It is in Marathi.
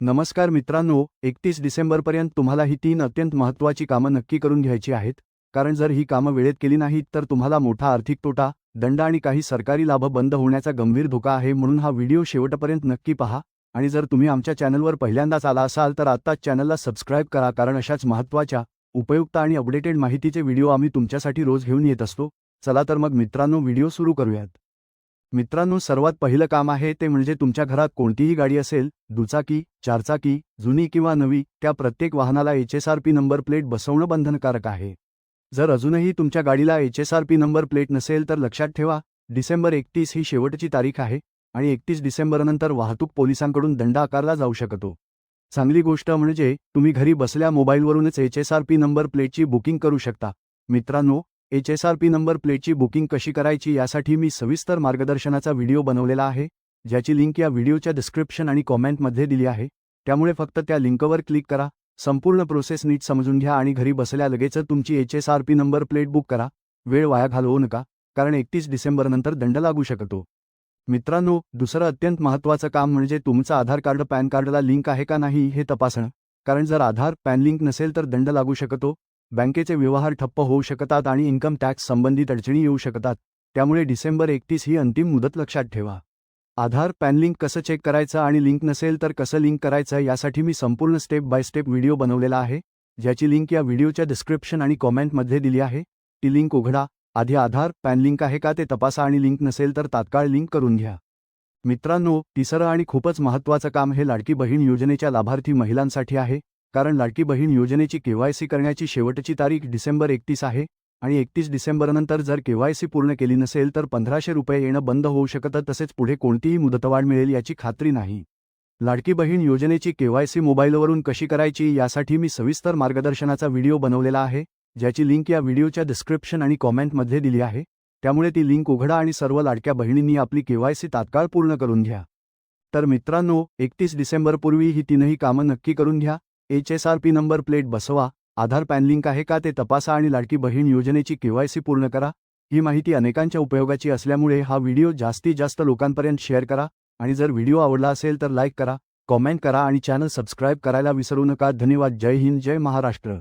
नमस्कार मित्रांनो एकतीस डिसेंबरपर्यंत तुम्हाला ही तीन अत्यंत महत्त्वाची कामं नक्की करून घ्यायची आहेत. कारण जर ही कामं वेळेत केली नाहीत तर तुम्हाला मोठा आर्थिक तोटा दंड आणि काही सरकारी लाभ बंद होण्याचा गंभीर धोका आहे म्हणून हा व्हिडिओ शेवटपर्यंत नक्की पहा. आणि जर तुम्ही आमच्या चॅनलवर पहिल्यांदाच आला असाल तर आत्ताच चॅनलला सबस्क्राईब करा कारण अशाच महत्त्वाच्या उपयुक्त आणि अपडेटेड माहितीचे व्हिडिओ आम्ही तुमच्यासाठी रोज घेऊन येत असतो. चला तर मग मित्रांनो व्हिडिओ सुरू करूयात. मित्रांनो सर्वात पहिलं काम आहे ते म्हणजे तुमच्या घरात कोणतीही गाडी असेल दुचाकी चारचाकी जुनी किंवा नवी त्या प्रत्येक वाहनाला H S R P number plate बसवणं बंधनकारक आहे. जर अजूनही तुमच्या गाडीला H S R P number plate नसेल तर लक्षात ठेवा डिसेंबर एकतीस ही शेवटची तारीख आहे आणि एकतीस डिसेंबरनंतर वाहतूक पोलिसांकडून दंड आकारला जाऊ शकतो. चांगली गोष्ट म्हणजे तुम्ही घरी बसल्या मोबाईलवरूनच H S R P number प्लेटची बुकिंग करू शकता. मित्रांनो H S R P number प्लेटची बुकिंग कशी करायची यासाठी मी सविस्तर मार्गदर्शनाचा व्हिडिओ बनवलेला आहे ज्याची लिंक या व्हिडिओच्या डिस्क्रिप्शन आणि कॉमेंटमध्ये दिली आहे. त्यामुळे फक्त त्या लिंकवर क्लिक करा संपूर्ण प्रोसेस नीट समजून घ्या आणि घरी बसल्या लगेच तुमची H S R P number plate book करा. वेळ वाया घालवू नका कारण एकतीस डिसेंबरनंतर दंड लागू शकतो. मित्रांनो दुसरं अत्यंत महत्त्वाचं काम म्हणजे तुमचं आधार कार्ड पॅन कार्डला लिंक आहे का नाही हे तपासणं. कारण जर आधार पॅन लिंक नसेल तर दंड लागू शकतो. बँकेचे व्यवहार ठप्प होऊ शकतात आणि इन्कम टॅक्स संबंधित अडचणी येऊ शकतात. त्यामुळे डिसेंबर एकतीस ही अंतिम मुदत लक्षात ठेवा. आधार पॅन लिंक कसं चेक करायचं आणि लिंक नसेल तर कसं लिंक करायचं यासाठी मी संपूर्ण स्टेप बाय स्टेप व्हिडिओ बनवलेला आहे. ज्याची लिंक या व्हिडिओच्या डिस्क्रिप्शन आणि कॉमेंटमध्ये दिली आहे. ती लिंक उघडा. आधी आधार पॅन लिंक आहे का ते तपासा आणि लिंक नसेल तर तात्काळ लिंक करून घ्या. मित्रांनो तिसरं आणि खूपच महत्त्वाचं काम हे लाडकी बहीण योजनेच्या लाभार्थी महिलांसाठी आहे. कारण लाडकी बहीण योजनेची केवायसी करण्याची शेवटची तारीख डिसेंबर एकतीस आहे आणि एकतीस डिसेंबरनंतर जर केवायसी पूर्ण केली नसेल तर पंधराशे रुपये येणं बंद होऊ शकतं तसेच पुढे कोणतीही मुदतवाढ मिळेल याची खात्री नाही. लाडकी बहीण योजनेची केवायसी मोबाईलवरून कशी करायची यासाठी मी सविस्तर मार्गदर्शनाचा व्हिडिओ बनवलेला आहे ज्याची लिंक या व्हिडिओच्या डिस्क्रिप्शन आणि कॉमेंटमध्ये दिली आहे. त्यामुळे ती लिंक उघडा आणि सर्व लाडक्या बहिणींनी आपली केवायसी तात्काळ पूर्ण करून घ्या. तर मित्रांनो एकतीस डिसेंबरपूर्वी ही तीनही कामं नक्की करून घ्या. H S R P number plate बसवा आधार पॅन लिंक आहे का ते तपासा आणि लाडकी बहीण योजनेची केवायसी पूर्ण करा. ही माहिती अनेकांच्या उपयोगाची असल्यामुळे हा व्हिडिओ जास्तीत जास्त लोकांपर्यंत शेअर करा आणि जर व्हिडिओ आवडला असेल तर लाईक करा कॉमेंट करा आणि चॅनल सबस्क्राईब करायला विसरू नका. धन्यवाद. जय हिंद. जय महाराष्ट्र.